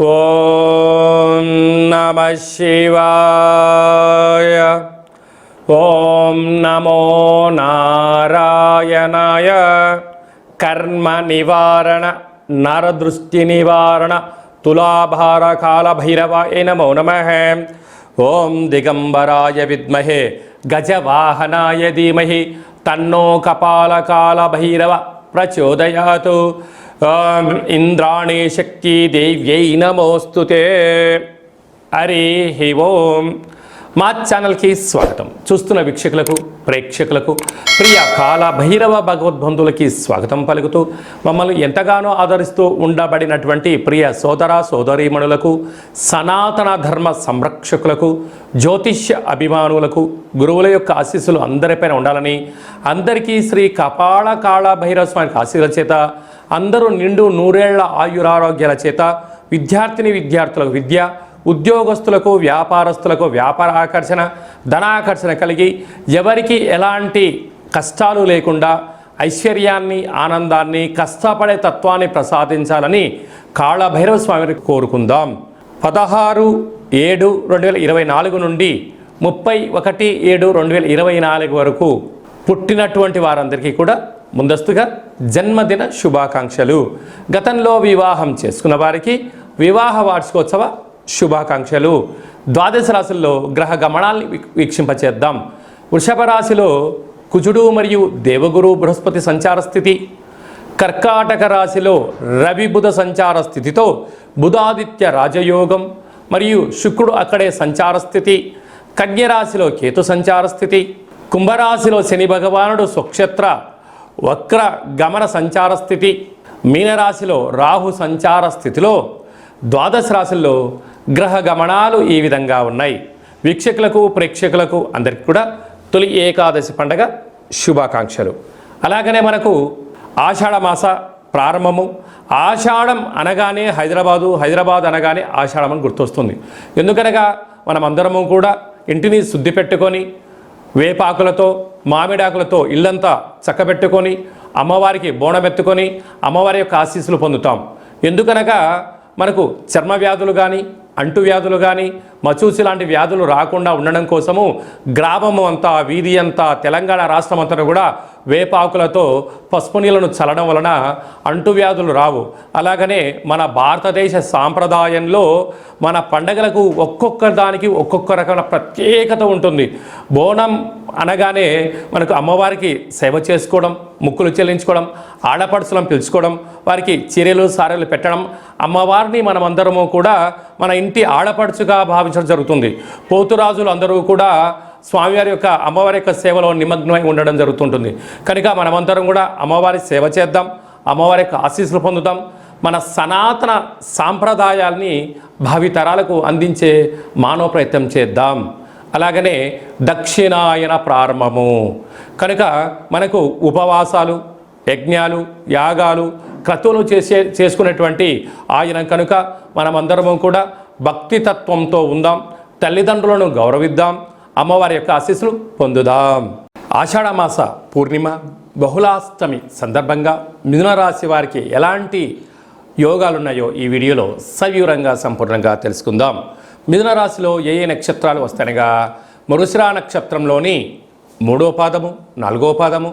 ఓం నమ శివాయ. ఓం నమో నారాయణాయ. కర్మ నివారణ నరదృష్టి నివారణ తులాభార కాళభైరవాయ నమో నమ. ఓం దిగంబరాయ విద్మహే గజవాహనాయ ధీమహి తన్నో కపాలకాళభైరవ ప్రచోదయాతు. ఇంద్రాణి శక్తి దేవ్యై నమోస్తుతే అరే హి ఓం. మా ఛానల్కి స్వాగతం. చూస్తున్న వీక్షకులకు ప్రేక్షకులకు ప్రియ కాల భైరవ భగవద్బంధులకి స్వాగతం పలుకుతూ మమ్మల్ని ఎంతగానో ఆదరిస్తూ ఉండబడినటువంటి ప్రియ సోదర సోదరీమణులకు సనాతన ధర్మ సంరక్షకులకు జ్యోతిష్య అభిమానులకు గురువుల యొక్క ఆశీస్సులు అందరిపైన ఉండాలని అందరికీ శ్రీ కపాళ కాళ భైరవ స్వామికి ఆశీర్వచేత చేత అందరూ నిండు నూరేళ్ళ ఆయురారోగ్యాల చేత విద్యార్థిని విద్యార్థులకు విద్య ఉద్యోగస్తులకు వ్యాపారస్తులకు వ్యాపార ఆకర్షణ ధనాకర్షణ కలిగి ఎవరికి ఎలాంటి కష్టాలు లేకుండా ఐశ్వర్యాన్ని ఆనందాన్ని కష్టపడే తత్వాన్ని ప్రసాదించాలని కాళభైరవ స్వామిని కోరుకుందాం. పదహారు ఏడు రెండు వేల ఇరవై నాలుగు నుండి ముప్పై ఒకటి ఏడు రెండు వేల ఇరవై నాలుగు వరకు పుట్టినటువంటి వారందరికీ కూడా ముందస్తుగా జన్మదిన శుభాకాంక్షలు. గతంలో వివాహం చేసుకున్న వారికి వివాహ వార్షికోత్సవ శుభాకాంక్షలు. ద్వాదశ రాశుల్లో గ్రహ గమనాల్ని వీక్షింపచేద్దాం. వృషభ రాశిలో కుజుడు మరియు దేవగురు బృహస్పతి సంచార స్థితి. కర్కాటక రాశిలో రవి బుధ సంచార స్థితితో బుధాదిత్య రాజయోగం మరియు శుక్రుడు అక్కడే సంచార స్థితి. కన్యరాశిలో కేతు సంచార స్థితి. కుంభరాశిలో శని భగవానుడు స్వక్షేత్ర వక్ర గమన సంచార స్థితి. మీనరాశిలో రాహు సంచార స్థితిలో ద్వాదశ రాశుల్లో గ్రహ గమనాలు ఈ విధంగా ఉన్నాయి. వీక్షకులకు ప్రేక్షకులకు అందరికీ కూడా తొలి ఏకాదశి పండగ శుభాకాంక్షలు. అలాగనే మనకు ఆషాఢమాస ప్రారంభము. ఆషాఢం అనగానే హైదరాబాదు హైదరాబాద్ అనగానే ఆషాఢం అని గుర్తొస్తుంది. ఎందుకనగా మనమందరము కూడా ఇంటిని శుద్ధి పెట్టుకొని వేపాకులతో మామిడాకులతో ఇల్లంతా చక్కబెట్టుకొని అమ్మవారికి బోనమెత్తుకొని అమ్మవారి యొక్క ఆశీస్సులు పొందుతాం. ఎందుకనగా మనకు చర్మ వ్యాధులు కానీ అంటు వ్యాధులు కానీ మచూసి లాంటి వ్యాధులు రాకుండా ఉండడం కోసము గ్రామము అంతా వీధి అంతా తెలంగాణ రాష్ట్రం అంతా కూడా వేపాకులతో పసుపు నీళ్ళను చల్లడం వలన అంటువ్యాధులు రావు. అలాగనే మన భారతదేశ సాంప్రదాయంలో మన పండగలకు ఒక్కొక్క దానికి ఒక్కొక్క రకమైన ప్రత్యేకత ఉంటుంది. బోనం అనగానే మనకు అమ్మవారికి సేవ చేసుకోవడం ముక్కులు చెల్లించుకోవడం ఆడపడుచులను పిలుచుకోవడం వారికి చీరలు సారెలు పెట్టడం అమ్మవారిని మనమందరము కూడా మన ఇంటి ఆడపడుచుగా భావించడం జరుగుతుంది. పోతురాజులు అందరూ కూడా స్వామివారి యొక్క అమ్మవారి యొక్క సేవలో నిమగ్నమై ఉండడం జరుగుతుంటుంది. కనుక మనమందరం కూడా అమ్మవారి సేవ చేద్దాం అమ్మవారి యొక్క ఆశీస్సులు పొందుతాం మన సనాతన సాంప్రదాయాల్ని భావితరాలకు అందించే మానవ ప్రయత్నం చేద్దాం. అలాగనే దక్షిణాయన ప్రారంభము. కనుక మనకు ఉపవాసాలు యజ్ఞాలు యాగాలు క్రతువులు చేసే చేసుకునేటువంటి ఆయన కనుక మనమందరము కూడా భక్తి తత్వంతో ఉందాం తల్లిదండ్రులను గౌరవిద్దాం అమ్మవారి యొక్క ఆశీస్సులు పొందుదాం. ఆషాఢమాస పూర్ణిమ బహుళాష్టమి సందర్భంగా మిథున రాశి వారికి ఎలాంటి యోగాలున్నాయో ఈ వీడియోలో సవివరంగా సంపూర్ణంగా తెలుసుకుందాం. మిథున రాశిలో ఏ ఏ నక్షత్రాలు వస్తాయనగా మరుసిరా నక్షత్రంలోని మూడో పాదము నాలుగో పాదము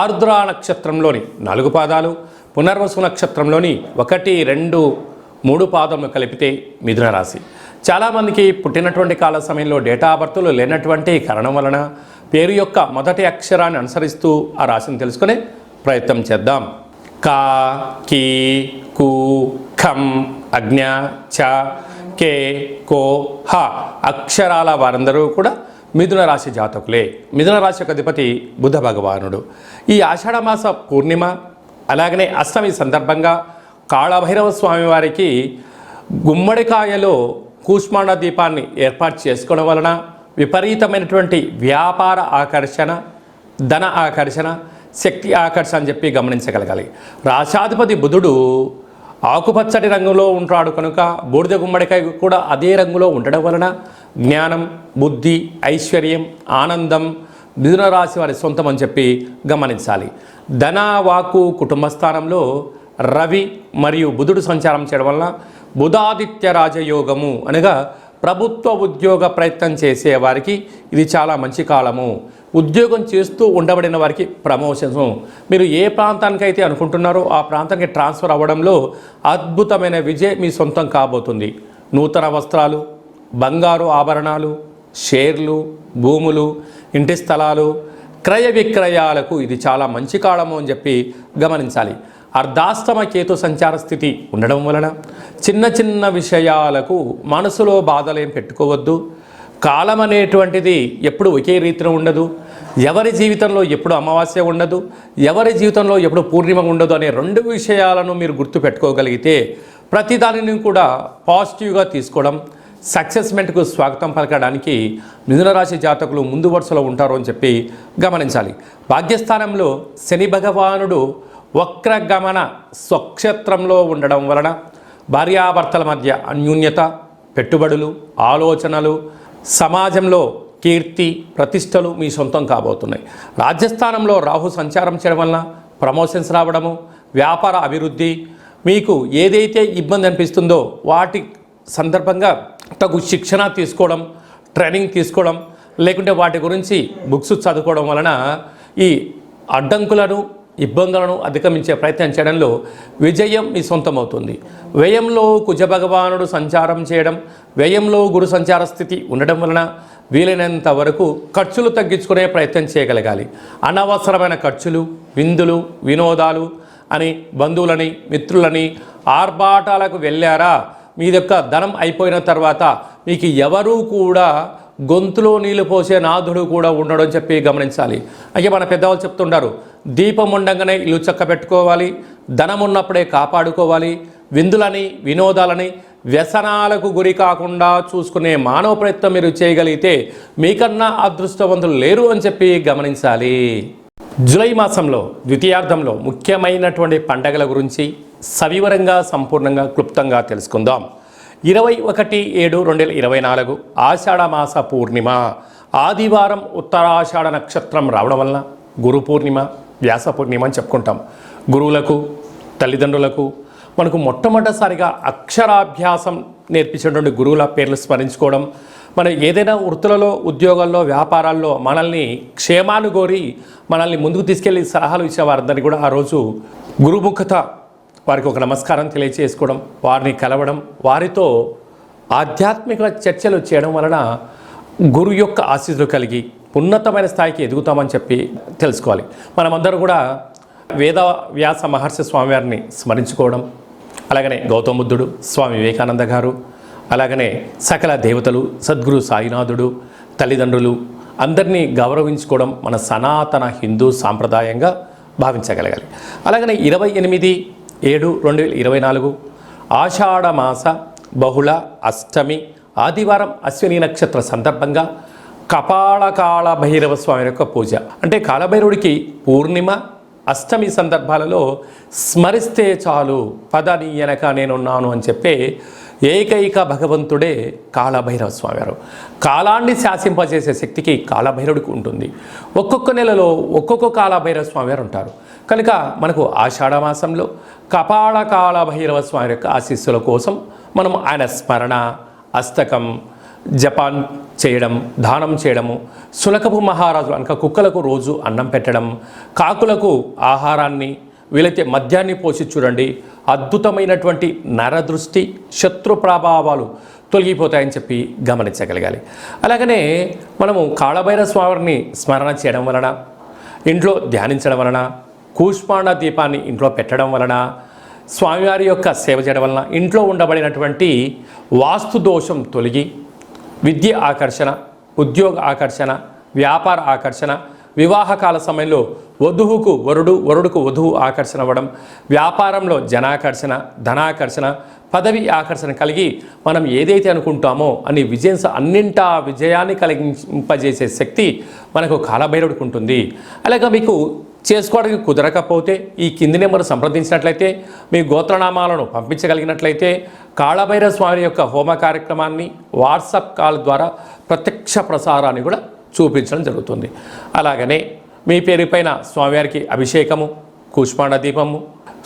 ఆర్ద్ర నక్షత్రంలోని నాలుగు పాదాలు పునర్వసు నక్షత్రంలోని ఒకటి రెండు మూడు పాదములు కలిపితే మిథున రాశి. చాలామందికి పుట్టినటువంటి కాల సమయంలో డేటా బర్త్లు లేనటువంటి కారణం వలన పేరు యొక్క మొదటి అక్షరాన్ని అనుసరిస్తూ ఆ రాశిని తెలుసుకునే ప్రయత్నం చేద్దాం. కా కీ కు ఖం అజ్ఞ చ కే కో హ అక్షరాల వారందరూ కూడా మిథున రాశి జాతకులే. మిథున రాశి యొక్క అధిపతి బుధ భగవానుడు. ఈ ఆషాఢమాస పూర్ణిమ అలాగనే అష్టమి సందర్భంగా కాళభైరవ స్వామి వారికి గుమ్మడికాయలో కూష్మాండ దీపాన్ని ఏర్పాటు చేసుకోవడం వలన విపరీతమైనటువంటి వ్యాపార ఆకర్షణ ధన ఆకర్షణ శక్తి ఆకర్షణ అని చెప్పి గమనించగలగాలి. రాశాధిపతి బుధుడు ఆకుపచ్చటి రంగులో ఉంటాడు కనుక బూడిద గుమ్మడికాయ కూడా అదే రంగులో ఉండడం వలన జ్ఞానం బుద్ధి ఐశ్వర్యం ఆనందం మిథున రాశి వారి సొంతం అని చెప్పి గమనించాలి. ధన వాకు కుటుంబ స్థానంలో రవి మరియు బుధుడు సంచారం చేయడం వలన బుధాదిత్య రాజయోగము అనగా ప్రభుత్వ ఉద్యోగ ప్రయత్నం చేసే వారికి ఇది చాలా మంచి కాలము. ఉద్యోగం చేస్తూ ఉండబడిన వారికి ప్రమోషన్స్ మీరు ఏ ప్రాంతానికైతే అనుకుంటున్నారో ఆ ప్రాంతానికి ట్రాన్స్ఫర్ అవ్వడంలో అద్భుతమైన విజయం మీ సొంతం కాబోతుంది. నూతన వస్త్రాలు బంగారు ఆభరణాలు షేర్లు భూములు ఇంటి స్థలాలు క్రయ విక్రయాలకు ఇది చాలా మంచి కాలము అని చెప్పి గమనించాలి. అర్ధాస్తమ కేతు సంచార స్థితి ఉండడం వలన చిన్న చిన్న విషయాలకు మనసులో బాధలేం పెట్టుకోవద్దు. కాలం అనేటువంటిది ఎప్పుడు ఒకే రీతిలో ఉండదు. ఎవరి జీవితంలో ఎప్పుడు అమావాస్య ఉండదు. ఎవరి జీవితంలో ఎప్పుడు పూర్ణిమ ఉండదు అనే రెండు విషయాలను మీరు గుర్తు పెట్టుకోగలిగితే ప్రతి దానిని కూడా పాజిటివ్గా తీసుకోవడం సక్సెస్మెంట్కు స్వాగతం పలకడానికి మిథునరాశి జాతకులు ముందు వరుసలో ఉంటారు అని చెప్పి గమనించాలి. భాగ్యస్థానంలో శని భగవానుడు వక్రగమన స్వక్షేత్రంలో ఉండడం వలన భార్యాభర్తల మధ్య అన్యూన్యత పెట్టుబడులు ఆలోచనలు సమాజంలో కీర్తి ప్రతిష్టలు మీ సొంతం కాబోతున్నాయి. రాజ్యస్థానంలో రాహు సంచారం చేయడం వలన ప్రమోషన్స్ రావడము వ్యాపార అభివృద్ధి మీకు ఏదైతే ఇబ్బంది అనిపిస్తుందో వాటి సందర్భంగా తగు శిక్షణ తీసుకోవడం ట్రైనింగ్ తీసుకోవడం లేకుంటే వాటి గురించి బుక్స్ చదువుకోవడం వలన ఈ అడ్డంకులను ఇబ్బందులను అధిగమించే ప్రయత్నం చేయడంలో విజయం మీ సొంతమవుతుంది. వ్యయంలో కుజ భగవానుడు సంచారం చేయడం వ్యయంలో గురు సంచార స్థితి ఉండడం వలన వీలైనంత వరకు ఖర్చులు తగ్గించుకునే ప్రయత్నం చేయగలగాలి. అనవసరమైన ఖర్చులు విందులు వినోదాలు అని బంధువులని మిత్రులని ఆర్భాటాలకు వెళ్ళారా? మీ యొక్క ధనం అయిపోయిన తర్వాత మీకు ఎవరూ కూడా గొంతులో నీళ్ళు పోసే నాథుడు కూడా ఉండడం చెప్పి గమనించాలి. అయితే మన పెద్దవాళ్ళు చెప్తుంటారు దీపం ఉండగానే ఇల్లు చక్క పెట్టుకోవాలి ధనం ఉన్నప్పుడే కాపాడుకోవాలి విందులని వినోదాలని వ్యసనాలకు గురి కాకుండా చూసుకునే మానవ ప్రయత్నం మీరు చేయగలిగితే మీకన్నా అదృష్టవంతులు లేరు అని చెప్పి గమనించాలి. జూలై మాసంలో ద్వితీయార్థంలో ముఖ్యమైనటువంటి పండగల గురించి సవివరంగా సంపూర్ణంగా క్లుప్తంగా తెలుసుకుందాం. ఇరవై ఒకటి ఏడు రెండు వేల ఇరవై నాలుగు ఆషాఢ మాస పూర్ణిమ. ఆదివారం ఉత్తరాషాఢ నక్షత్రం రావడం వలన గురు పూర్ణిమ వ్యాస పూర్ణిమ అని చెప్పుకుంటాం. గురువులకు తల్లిదండ్రులకు మనకు మొట్టమొదటిసారిగా అక్షరాభ్యాసం నేర్పించినటువంటి గురువుల పేర్లు స్మరించుకోవడం మన ఏదైనా వృత్తులలో ఉద్యోగాల్లో వ్యాపారాల్లో మనల్ని క్షేమాను కోరి మనల్ని ముందుకు తీసుకెళ్ళి సలహాలు ఇచ్చే వారందరినీ కూడా ఆ రోజు గురుముఖత వారికి ఒక నమస్కారం తెలియచేసుకోవడం వారిని కలవడం వారితో ఆధ్యాత్మిక చర్చలు చేయడం వలన గురు యొక్క ఆశీస్సులు కలిగి ఉన్నతమైన స్థాయికి ఎదుగుతామని చెప్పి తెలుసుకోవాలి. మనమందరం కూడా వేద వ్యాస మహర్షి స్వామివారిని స్మరించుకోవడం అలాగనే గౌతమ బుద్ధుడు స్వామి వివేకానంద గారు అలాగనే సకల దేవతలు సద్గురు సాయినాథుడు తల్లిదండ్రులు అందరినీ గౌరవించుకోవడం మన సనాతన హిందూ సాంప్రదాయంగా భావించగలగాలి. అలాగనే ఇరవై ఎనిమిది ఏడు రెండు వేల ఇరవై నాలుగు ఆషాఢమాస బహుళ అష్టమి ఆదివారం అశ్విని నక్షత్ర సందర్భంగా కపాళ కాళ భైరవ స్వామి యొక్క పూజ. అంటే కాళభైరవుడికి పూర్ణిమ అష్టమి సందర్భాలలో స్మరిస్తే చాలు పదని వెనక నేనున్నాను అని చెప్పే ఏకైక భగవంతుడే కాళభైరవ స్వామివారు కాలాన్ని శాసింపజేసే శక్తికి కాళభైరవుడికి ఉంటుంది. ఒక్కొక్క నెలలో ఒక్కొక్క కాళభైరవ స్వామివారు ఉంటారు. కనుక మనకు ఆషాఢ మాసంలో కపాళ కాళభైరవ స్వామి యొక్క ఆశీస్సుల కోసం మనం ఆయన స్మరణ అస్తకం జపాన్ చేయడం దానం చేయడము సులకపు మహారాజులు అనక కుక్కలకు రోజు అన్నం పెట్టడం కాకులకు ఆహారాన్ని వీలైతే మద్యాన్ని పోసి చూడండి. అద్భుతమైనటువంటి నరదృష్టి శత్రు ప్రభావాలు తొలగిపోతాయని చెప్పి గమనించగలగాలి. అలాగనే మనము కాళభైర స్వామిని స్మరణ చేయడం వలన ఇంట్లో ధ్యానించడం వలన కూష్మాండ దీపాన్ని ఇంట్లో పెట్టడం వలన స్వామివారి యొక్క సేవ చేయడం వలన ఇంట్లో ఉండబడినటువంటి వాస్తు దోషం తొలగి విద్య ఆకర్షణ ఉద్యోగ ఆకర్షణ వ్యాపార ఆకర్షణ వివాహకాల సమయంలో వధువుకు వరుడు వరుడుకు వధువు ఆకర్షణ అవ్వడం వ్యాపారంలో జనాకర్షణ ధనాకర్షణ పదవి ఆకర్షణ కలిగి మనం ఏదైతే అనుకుంటామో అని విజయం అన్నింటా విజయాన్ని కలిగింపజేసే శక్తి మనకు కాలభైరవుడికి ఉంటుంది. అలాగే మీకు చేసుకోవడానికి కుదరకపోతే ఈ కింది నెంబర్ సంప్రదించినట్లయితే మీ గోత్రనామాలను పంపించగలిగినట్లయితే కాళభైరవ స్వామి యొక్క హోమ కార్యక్రమాన్ని వాట్సాప్ కాల్ ద్వారా ప్రత్యక్ష ప్రసారాన్ని కూడా చూపించడం జరుగుతుంది. అలాగనే మీ పేరుపైన స్వామివారికి అభిషేకము కూష్మాండ దీపము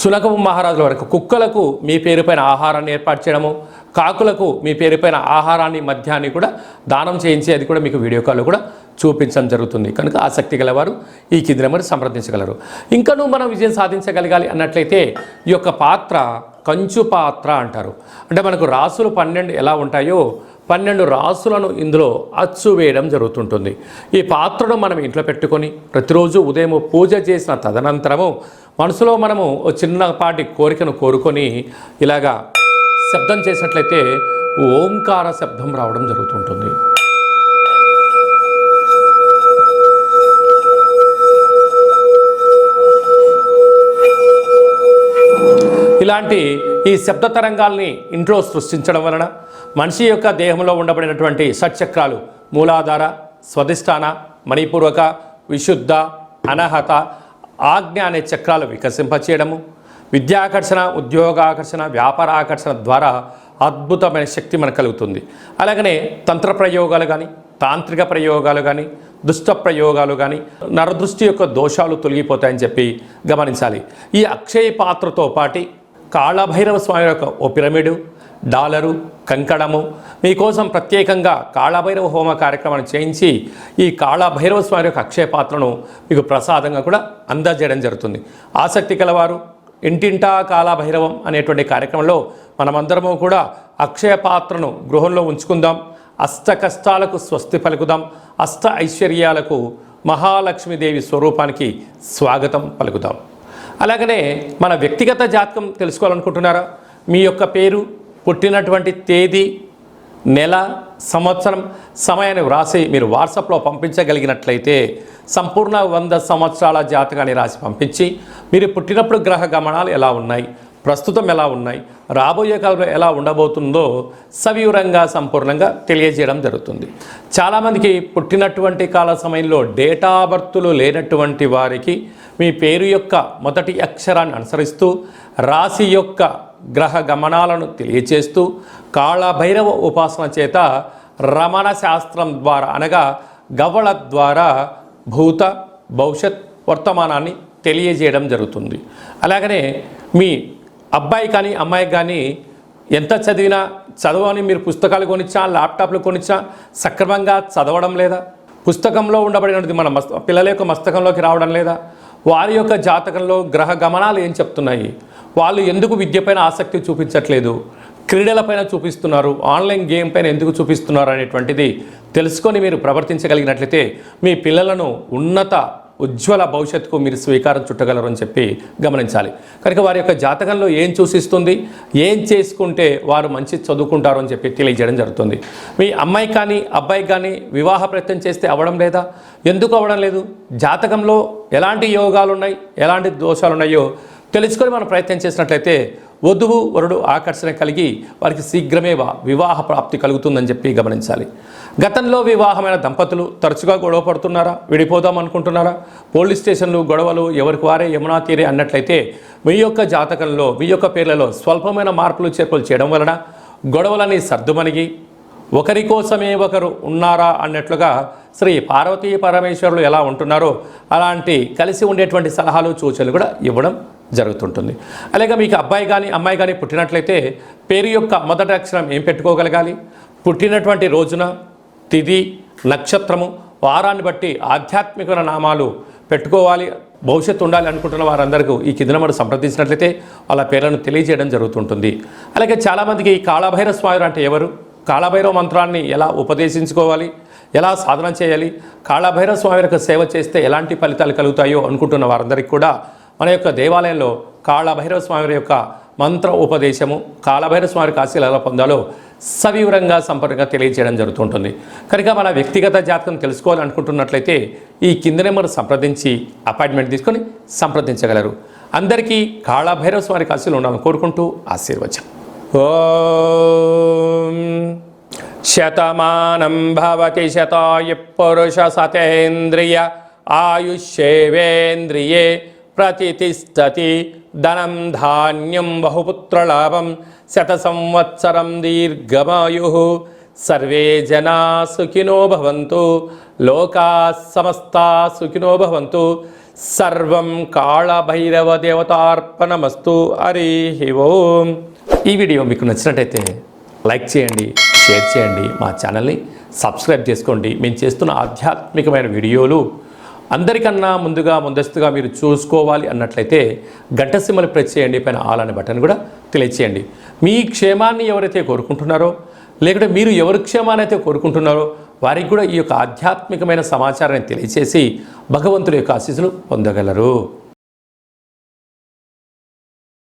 సునకము మహారాజుల వరకు కుక్కలకు మీ పేరుపైన ఆహారాన్ని ఏర్పాటు చేయడము కాకులకు మీ పేరుపైన ఆహారాన్ని మద్యాన్ని కూడా దానం చేయించి అది కూడా మీకు వీడియో కాల్ కూడా చూపించడం జరుగుతుంది. కనుక ఆసక్తి గలవారు ఈ కింది నెంబర్ సంప్రదించగలరు. ఇంకనూ మనం విజయం సాధించగలగాలి అన్నట్లయితే ఈ యొక్క పాత్ర కంచు పాత్ర అంటారు. అంటే మనకు రాసులు పన్నెండు ఎలా ఉంటాయో పన్నెండు రాసులను ఇందులో అచ్చు వేయడం జరుగుతుంటుంది. ఈ పాత్రను మనం ఇంట్లో పెట్టుకొని ప్రతిరోజు ఉదయం పూజ చేసిన తదనంతరము మనసులో మనము చిన్నపాటి కోరికను కోరుకొని ఇలాగా శబ్దం చేసినట్లయితే ఓంకార శబ్దం రావడం జరుగుతుంటుంది. ఇలాంటి ఈ శబ్ద తరంగాల్ని ఇంట్లో సృష్టించడం వలన మనిషి యొక్క దేహంలో ఉండబడినటువంటి షట్చక్రాలు మూలాధార స్వధిష్టాన మణిపూర్వక విశుద్ధ అనహత ఆజ్ఞ అనే చక్రాలు వికసింపచేయడము విద్యాకర్షణ ఉద్యోగాకర్షణ వ్యాపారాకర్షణ ద్వారా అద్భుతమైన శక్తి మనకు కలుగుతుంది. అలాగనే తంత్ర ప్రయోగాలు కానీ తాంత్రిక ప్రయోగాలు కానీ దుష్ట ప్రయోగాలు కానీ నరదృష్టి యొక్క దోషాలు తొలగిపోతాయని చెప్పి గమనించాలి. ఈ అక్షయ పాత్రతో పాటి కాళభైరవ స్వామి యొక్క ఓ పిరమిడు డాలరు కంకణము మీకోసం ప్రత్యేకంగా కాళభైరవ హోమ కార్యక్రమాన్ని చేయించి ఈ కాళభైరవ స్వామి యొక్క అక్షయ పాత్రను మీకు ప్రసాదంగా కూడా అందజేయడం జరుగుతుంది. ఆసక్తి కలవారు ఇంటింటా కాళభైరవం అనేటువంటి కార్యక్రమంలో మనమందరము కూడా అక్షయ పాత్రను గృహంలో ఉంచుకుందాం. అష్ట కష్టాలకు స్వస్తి పలుకుదాం. అష్ట ఐశ్వర్యాలకు మహాలక్ష్మీదేవి స్వరూపానికి స్వాగతం పలుకుదాం. అలాగనే మన వ్యక్తిగత జాతకం తెలుసుకోవాలనుకుంటున్నారా? మీ యొక్క పేరు పుట్టినటువంటి తేదీ నెల సంవత్సరం సమయాన్ని వ్రాసి మీరు వాట్సాప్లో పంపించగలిగినట్లయితే సంపూర్ణ వంద సంవత్సరాల జాతకాన్ని రాసి పంపించి మీరు పుట్టినప్పుడు గ్రహ గమనాలు ఎలా ఉన్నాయి? ప్రస్తుతం ఎలా ఉన్నాయి? రాబోయే కాలంలో ఎలా ఉండబోతుందో సవివరంగా సంపూర్ణంగా తెలియజేయడం జరుగుతుంది. చాలామందికి పుట్టినటువంటి కాల సమయంలో డేటా బర్తులు లేనటువంటి వారికి మీ పేరు యొక్క మొదటి అక్షరాన్ని అనుసరిస్తూ రాశి యొక్క గ్రహ గమనాలను తెలియచేస్తూ కాళభైరవ ఉపాసన చేత రమణ శాస్త్రం ద్వారా అనగా గవ్వల ద్వారా భూత భవిష్యత్ వర్తమానాన్ని తెలియజేయడం జరుగుతుంది. అలాగనే మీ అబ్బాయి కానీ అమ్మాయి కానీ ఎంత చదివినా చదవని మీరు పుస్తకాలు కొనిచ్చా ల్యాప్టాప్లు కొనిచ్చా సక్రమంగా చదవడం లేదా? పుస్తకంలో ఉండబడినది మన మస్త పిల్లల యొక్క మస్తకంలోకి రావడం లేదా? వారి యొక్క జాతకంలో గ్రహ గమనాలు ఏం చెప్తున్నాయి? వాళ్ళు ఎందుకు విద్యపైన ఆసక్తి చూపించట్లేదు? క్రీడలపైన చూపిస్తున్నారు ఆన్లైన్ గేమ్ పైన ఎందుకు చూపిస్తున్నారు అనేటువంటిది తెలుసుకొని మీరు ప్రవర్తించగలిగినట్లయితే మీ పిల్లలను ఉన్నత ఉజ్వల భవిష్యత్తుకు మీరు స్వీకారం చుట్టగలరు అని చెప్పి గమనించాలి. కనుక వారి యొక్క జాతకంలో ఏం సూచిస్తుంది ఏం చేసుకుంటే వారు మంచి చదువుకుంటారు అని చెప్పి తెలియజేయడం జరుగుతుంది. మీ అమ్మాయి కానీ అబ్బాయి కానీ వివాహ ప్రయత్నం చేస్తే అవ్వడం లేదా? ఎందుకు అవ్వడం లేదు? జాతకంలో ఎలాంటి యోగాలు ఉన్నాయి ఎలాంటి దోషాలు ఉన్నాయో తెలుసుకొని మనం ప్రయత్నం చేసినట్లయితే వధువు వరుడు ఆకర్షణ కలిగి వారికి శీఘ్రమే వివాహ ప్రాప్తి కలుగుతుందని చెప్పి గమనించాలి. గతంలో వివాహమైన దంపతులు తరచుగా గొడవ పడుతున్నారా? విడిపోదాం అనుకుంటున్నారా? పోలీస్ స్టేషన్లు గొడవలు ఎవరికి వారే యమునా తీరే అన్నట్లయితే మీ యొక్క జాతకంలో మీ యొక్క పేర్లలో స్వల్పమైన మార్పులు చేర్పులు చేయడం వలన గొడవలని సర్దుమణిగి ఒకరి కోసమే ఒకరు ఉన్నారా అన్నట్లుగా శ్రీ పార్వతీ పరమేశ్వరులు ఎలా ఉంటున్నారో అలాంటి కలిసి ఉండేటువంటి సలహాలు సూచనలు కూడా ఇవ్వడం జరుగుతుంటుంది. అలాగే మీకు అబ్బాయి కానీ అమ్మాయి కానీ పుట్టినట్లయితే పేరు యొక్క మొదటి అక్షరం ఏం పెట్టుకోగలగాలి? పుట్టినటువంటి రోజున తిథి నక్షత్రము. వారాన్ని బట్టి ఆధ్యాత్మికమైన నామాలు పెట్టుకోవాలి భవిష్యత్తు ఉండాలి అనుకుంటున్న వారందరికీ ఈ కింద మనం సంప్రదించినట్లయితే వాళ్ళ పేర్లను తెలియజేయడం జరుగుతుంటుంది. అలాగే చాలామందికి ఈ కాళభైరవ స్వామి అంటే ఎవరు? కాళభైరవ మంత్రాన్ని ఎలా ఉపదేశించుకోవాలి? ఎలా సాధన చేయాలి? కాళభైరవ స్వామి యొక్క సేవ చేస్తే ఎలాంటి ఫలితాలు కలుగుతాయో అనుకుంటున్న వారందరికీ కూడా మన యొక్క దేవాలయంలో కాళభైరవ స్వామి యొక్క మంత్ర ఉపదేశము కాలభైర స్వామి కాశీలు ఎలా పొందాలో సవివరంగా సంపర్కంగా తెలియజేయడం జరుగుతుంటుంది. కనుక మన వ్యక్తిగత జాతకం తెలుసుకోవాలనుకుంటున్నట్లయితే ఈ కింద నెంబర్ సంప్రదించి అపాయింట్మెంట్ తీసుకొని సంప్రదించగలరు. అందరికీ కాళభైరవ స్వామి కాశీలు ఉండాలని కోరుకుంటూ ఆశీర్వచనం. ఓం శతమానం భవతి శతాయు పురుష సతేంద్రియ ఆయుష్యేవేంద్రియే ప్రతిష్టతి ధనం ధాన్యం బహుపుత్రలాభం శత సంవత్సరం దీర్ఘమాయు సర్వే జనా సుఖినో భవంతు లోకా సమస్తా సుఖినో భవంతు సర్వం కాళభైరవ దేవతార్పణమస్తు హరి ఓం ఈ వీడియో మీకు నచ్చినట్టయితే లైక్ చేయండి షేర్ చేయండి మా ఛానల్ని సబ్స్క్రైబ్ చేసుకోండి. మేము చేస్తున్న ఆధ్యాత్మికమైన వీడియోలు అందరికన్నా ముందుగా ముందస్తుగా మీరు చూసుకోవాలి అన్నట్లయితే గంట ప్రెస్ చేయండి పైన ఆల్ అనే బటన్ కూడా తెలియచేయండి. మీ క్షేమాన్ని ఎవరైతే కోరుకుంటున్నారో లేకుంటే మీరు ఎవరి క్షేమాన్ని అయితే కోరుకుంటున్నారో వారికి కూడా ఈ యొక్క ఆధ్యాత్మికమైన సమాచారాన్ని తెలియచేసి భగవంతుడి యొక్క ఆశీస్సులు పొందగలరు.